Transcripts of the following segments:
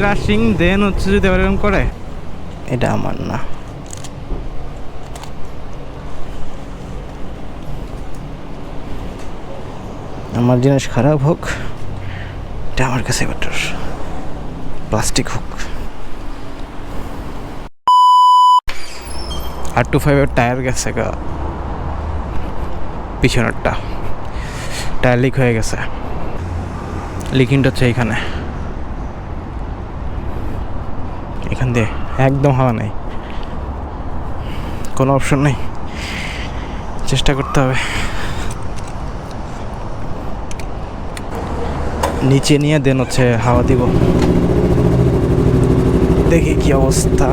Rushing দেন হচ্ছে যদি এরকম করে? এটা আমার না। আমার জিনিস খারাপ হোক এটা আমার কাছে বেটার প্লাস্টিক হোক। আর টু ফাইভের টায়ার গেছে গা। পিছনেরটা। টায়ার লিক হয়ে গেছে। লিকিংটা হচ্ছে এইখানে। এখান দিয়ে একদম হাওয়া নেই। কোনো অপশন নেই। চেষ্টা করতে হবে। নিচে নিয়ে দেন হচ্ছে হাওয়া দিব। দেখি কি অবস্থা।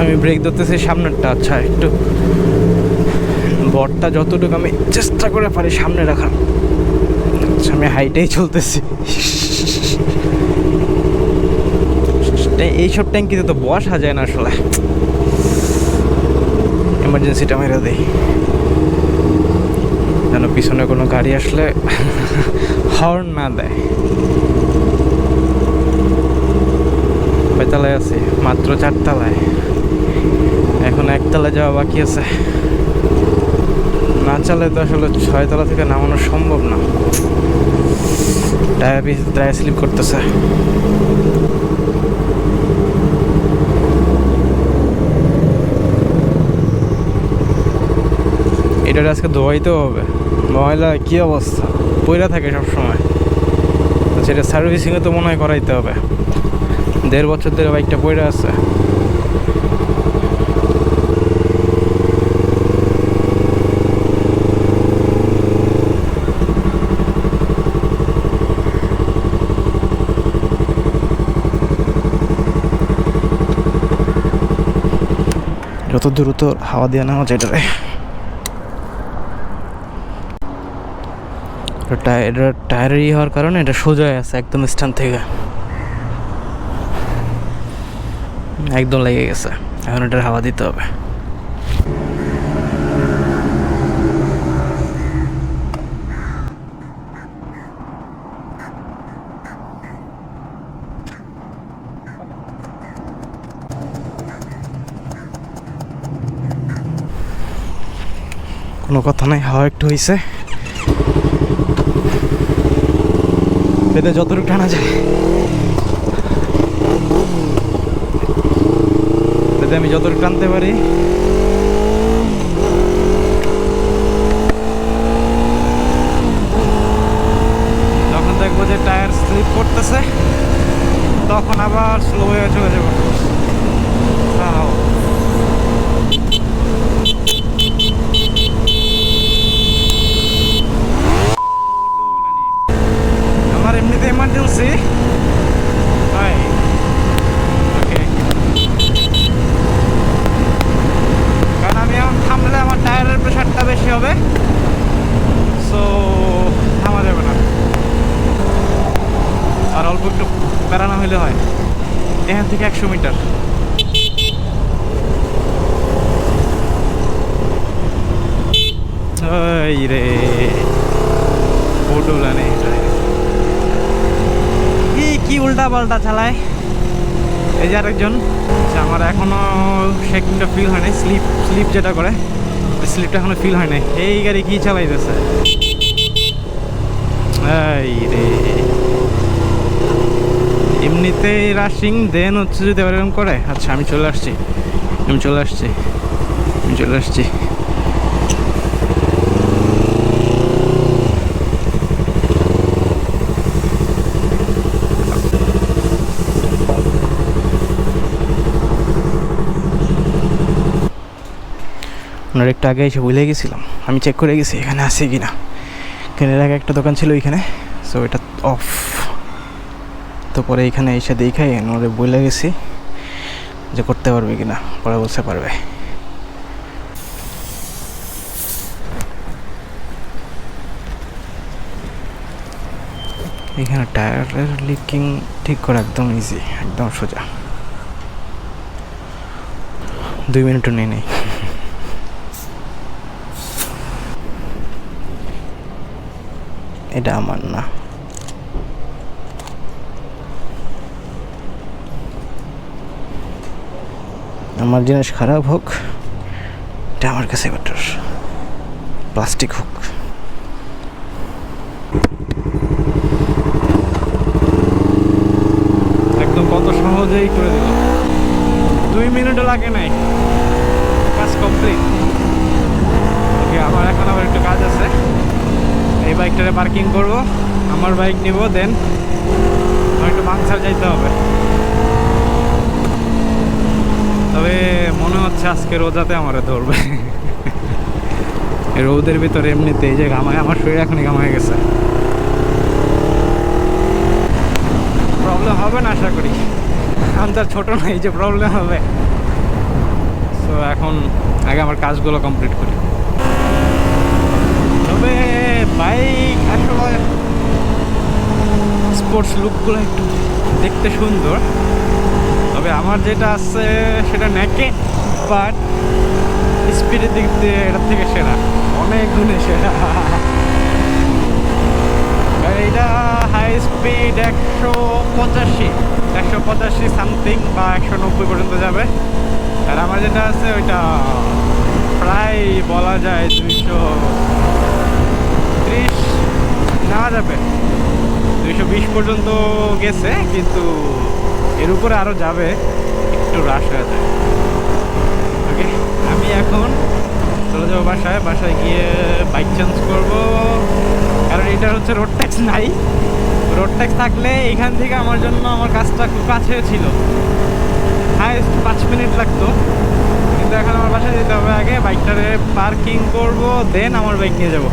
আমি ব্রেক ধরতেছি সামনেরটা আচ্ছা একটু। বটটা যতটুকু আমি চেষ্টা করে পারি সামনে রাখার। আমি হাইটেই চলতেছি। এইসব ট্যাঙ্কিতে তো বসা যায় না আসলে। এমার্জেন্সিটা মেরে দেই। যেন পিছনে কোনো গাড়ি আসলে হর্ন না দেয়। কয়তলায় আছি? মাত্র চারতলায়। এখন একতলায় যাওয়া বাকি আছে। না চালে তো আসলে ছয়তলা থেকে নামানো সম্ভব না। টায়ার টায়ার স্লিপ করতেছে। এটা আজকে ধোয়াইতেও হবে। ময়লা কি অবস্থা? পয়লা থাকে সব সময় সেটা সার্ভিসিংয়ে তো মনে হয় করাইতে হবে। দেড় বছর ধরে বাইকটা পড়ে আছে। যত দ্রুত হাওয়া দিয়ে নেওয়া যায় এটারে টায়ার টায়ারের ই হওয়ার কারণে এটা সোজা আছে একদম স্ট্যান্ড থেকে। একদম লেগে গেছে। এখন এটার হাওয়া দিতে হবে। কোনো কথা নাই, হাওয়া একটু হয়েছে এতে যতটুকু টানা যায়। এতে আমি যতটুকু টানতে পারি। যখন দেখব যে টায়ার স্লিপ করতেছে, তখন আবার স্লো হয়ে চলে যাব তাও। আমার ওকে কারণ আমি এখন থামলে আমার টায়ারের বেশি হবে। সো থামা যাবে না। আর অল্প একটু হয়। এখান থেকে একশো মিটার। রে। ফটো লানে কি উল্টা পাল্টা চালায়? এই যে আরেকজন আমার এখনও শেকটা ফিল হয় নাই স্লিপ স্লিপ যেটা করে স্লিপটা এখনও ফিল হয় নাই। এই গাড়ি কি চালাইতেছে? এই রে। এমনিতে রাশিং দেন হচ্ছে যদি এরকম করে আচ্ছা আমি চলে আসছি, আমি চলে আসছি, আমি চলে আসছি। ওনার একটু আগে এসে ভুলে গেছিলাম। আমি চেক করে গেছি, এখানে আছে কি না এর আগে একটা দোকান ছিল ওইখানে সো এটা অফ তো পরে এখানে এসে দেখাই ওনারে বলে গেছি যে করতে পারবে কি না পরে বলতে পারবে। এখানে টায়ারের লিকিং ঠিক করা একদম ইজি একদম সোজা। দুই মিনিটও নেই নেই। এটা আমার না। আমার জিনিস খারাপ হোক, এটা আমার কাছে বেটার প্লাস্টিক হোক। একদম কত সহজেই করে দিল। দুই মিনিটও লাগে নাই। কাজ কমপ্লিট আমার এখন আবার একটু কাজ আছে। বাইকটারে পার্কিং করব। আমার বাইক নিব, দেন একটু মাংসার যাইতে হবে। তবে মনে হচ্ছে আজকে রোজাতে আমারে ধরবে। রোদের ভিতরে এমনিতে এই যে ঘামায়, আমার শরীর এখনই ঘামায় গেছে। প্রবলেম হবে না আশা করি। আমি তার ছোটো না এই যে প্রবলেম হবে। তো এখন আগে আমার কাজগুলো কমপ্লিট করি। তবে বাইক, আসলে স্পোর্টস লুকগুলো একটু দেখতে সুন্দর। তবে আমার যেটা আছে সেটা নেকে বাট স্পিডের দিক দিয়ে এটার থেকে সেরা। অনেক গুণে সেরা। এটা হাই স্পিড একশো পঁচাশি একশো পঁচাশি সামথিং বা একশো নব্বই পর্যন্ত যাবে। আর আমার যেটা আছে ওইটা প্রায় বলা যায় দুইশো ত্রিশ নেওয়া যাবে। দুইশো বিশ পর্যন্ত গেছে, কিন্তু এর উপরে আরও যাবে, একটু রাশ হয়ে যায়। ওকে আমি এখন চলে যাব বাসায় বাসায় গিয়ে বাইক চেঞ্জ করব। কারণ এটা হচ্ছে রোড ট্যাক্স নাই। রোড ট্যাক্স থাকলে এখান থেকে আমার জন্য আমার কাজটা খুব কাছে ছিল। হাইস্ট পাঁচ মিনিট লাগতো। কিন্তু এখন আমার বাসায় যেতে হবে আগে বাইকটারে পার্কিং করব দেন আমার বাইক নিয়ে যাব।